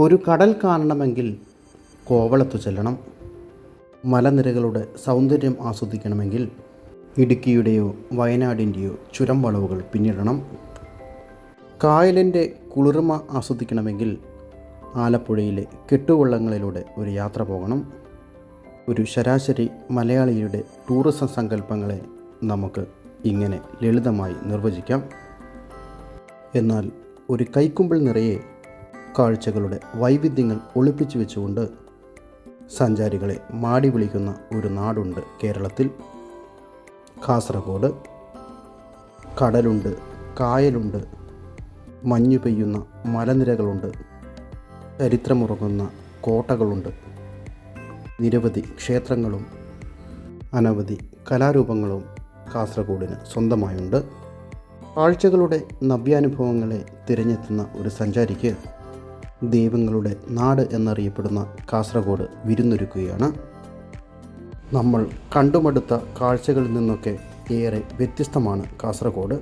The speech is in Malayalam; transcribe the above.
ഒരു കടൽ കാണണമെങ്കിൽ കോവളത്തു ചെല്ലണം. മലനിരകളുടെ സൗന്ദര്യം ആസ്വദിക്കണമെങ്കിൽ ഇടുക്കിയുടെയോ വയനാടിന്റെയോ ചുരം വളവുകൾ പിന്നിടണം. കായലിന്റെ കുളിർമ ആസ്വദിക്കണമെങ്കിൽ ആലപ്പുഴയിലെ കെട്ടുവള്ളങ്ങളിലൂടെ ഒരു യാത്ര പോകണം. ഒരു ശരാശരി മലയാളിയുടെ ടൂറിസം സങ്കല്പങ്ങളെ നമുക്ക് ഇങ്ങനെ ലളിതമായി നിർവചിക്കാം. എന്നാൽ ഒരു കൈക്കുമ്പിൾ നിറയെ കാഴ്ചകളുടെ വൈവിധ്യങ്ങൾ ഒളിപ്പിച്ചു വെച്ചുകൊണ്ട് സഞ്ചാരികളെ മാടി വിളിക്കുന്ന ഒരു നാടുണ്ട് കേരളത്തിൽ. കാസർഗോഡ്. കടലുണ്ട് കായലുണ്ട് മഞ്ഞു പെയ്യുന്ന മലനിരകളുണ്ട് ചരിത്രമുറങ്ങുന്ന കോട്ടകളുണ്ട്. നിരവധി ക്ഷേത്രങ്ങളും അനവധി കലാരൂപങ്ങളും കാസർഗോഡിന് സ്വന്തമായുണ്ട്. കാഴ്ചകളുടെ നവ്യാനുഭവങ്ങളെ തിരഞ്ഞെത്തുന്ന ഒരു സഞ്ചാരിക്ക് ദൈവങ്ങളുടെ നാട് എന്നറിയപ്പെടുന്ന കാസർഗോഡ് വിരുന്നൊരുക്കുകയാണ്. നമ്മൾ കണ്ടുമടുത്ത കാഴ്ചകളിൽ നിന്നൊക്കെ ഏറെ വ്യത്യസ്തമാണ് കാസർഗോഡ്.